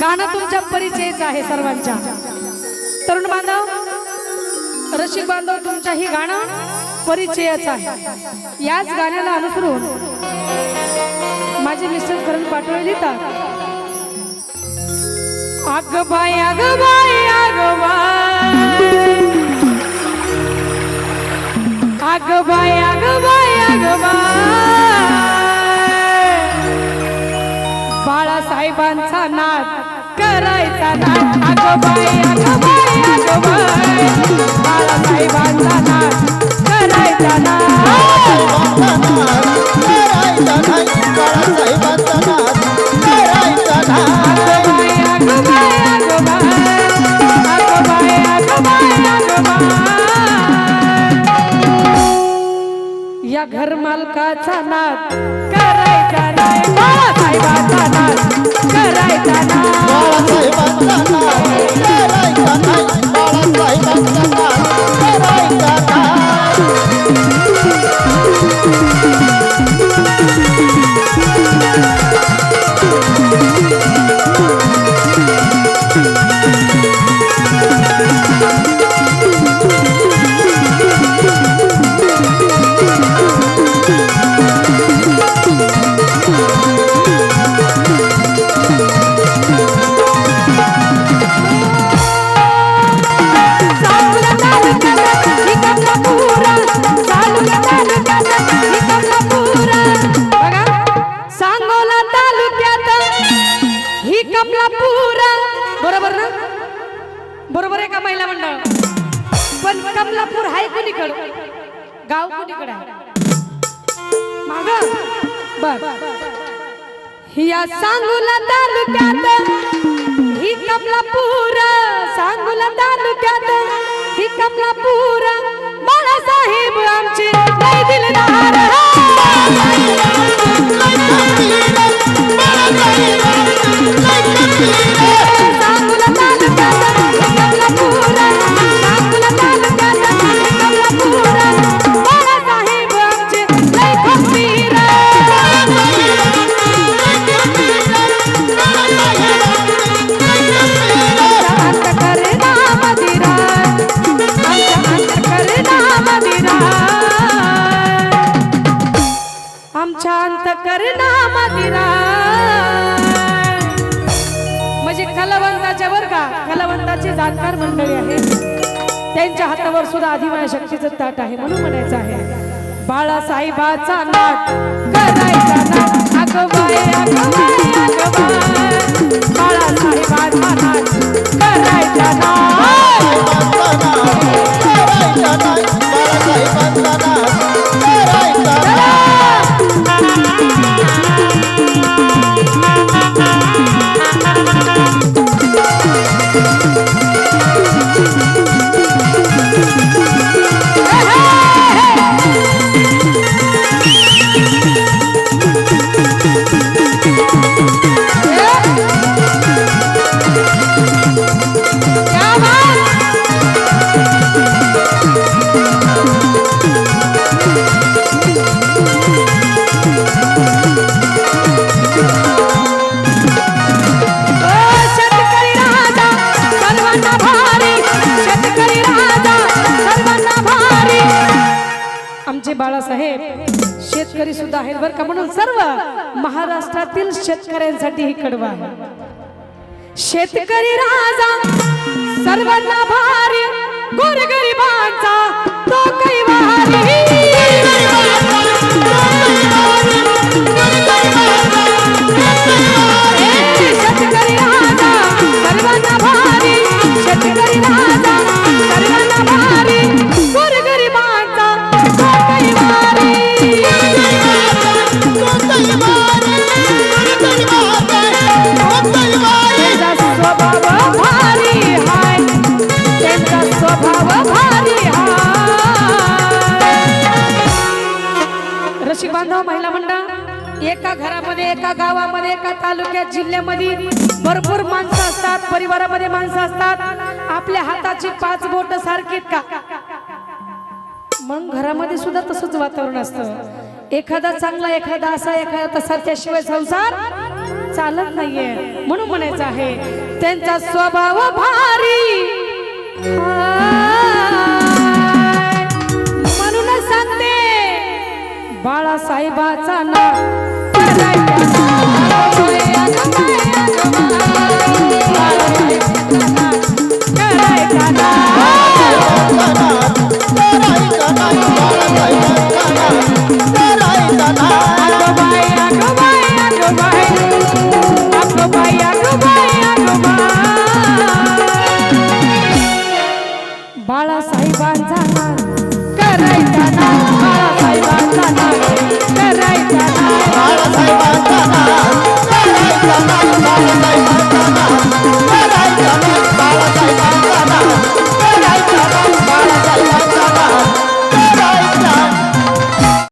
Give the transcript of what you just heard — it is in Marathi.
गाणं तुमच्या परिचयच आहे सर्वांच्या. तरुण बांधव रसिक बांधव तुमच्या ही गाणं परिचयच आहे. याच गाण्याला अनुसरून माझे मिस्टर करण पाटोळे लिहितात आग बाय अग बाय अग बाय अग बाय अग बाय अग बाय बाळासाहेबांचा नाद करायचा नाद. अग बाय अग बाय अग बाय बाळासाहेबांचा नाद करायचा नाद. या घर मालकाचा नाद. करायचा नाही. बाळासाहेबांचा नाद. करायचा नाद बरोबर आहे का महिला मंडळ? पण कमलापूर आहे कुणीकड? गाव कुणीकडे आहे? माग? बर. या सांगोला तालुक्यात ही कमलापूर सांगूला तालुक्यात ही कमलापूर बाळासाहेब आमचे लय दिलदार जाणकार मंडळी आहे. त्यांच्या हातावर सुद्धा आदिमाया शक्तीचं ताट आहे म्हणून म्हणायचं आहे. बाळासाहेबाचा नाट करायचा नाट अगं बाय अगं बाळासाहेबाचा नाट करायचा नाट आमचे बाळासाहेब शेतकरी सुद्धा आहेत बरं का. म्हणून सर्व महाराष्ट्रातील शेतकऱ्यांसाठी ही कडवा आहे. शेतकरी राजा सर्वांना भारी गोरगरिबांचा तो कैवारी. बांधव महिला मंडळ एका घरामध्ये एका गावामध्ये एका तालुक्यात जिल्ह्यामध्ये भरपूर माणसं असतात परिवारामध्ये माणसं असतात. आपल्या हाताची पाच बोट सारखीत का? मग घरामध्ये सुद्धा तसंच वातावरण असतं. एखादा चांगला एखादा असा एखादा तसा त्याशिवाय संसार चालत नाहीये म्हणून म्हणायचं आहे. त्यांचा स्वभाव भारी. बाळा बाळासाहेबाचा नाव.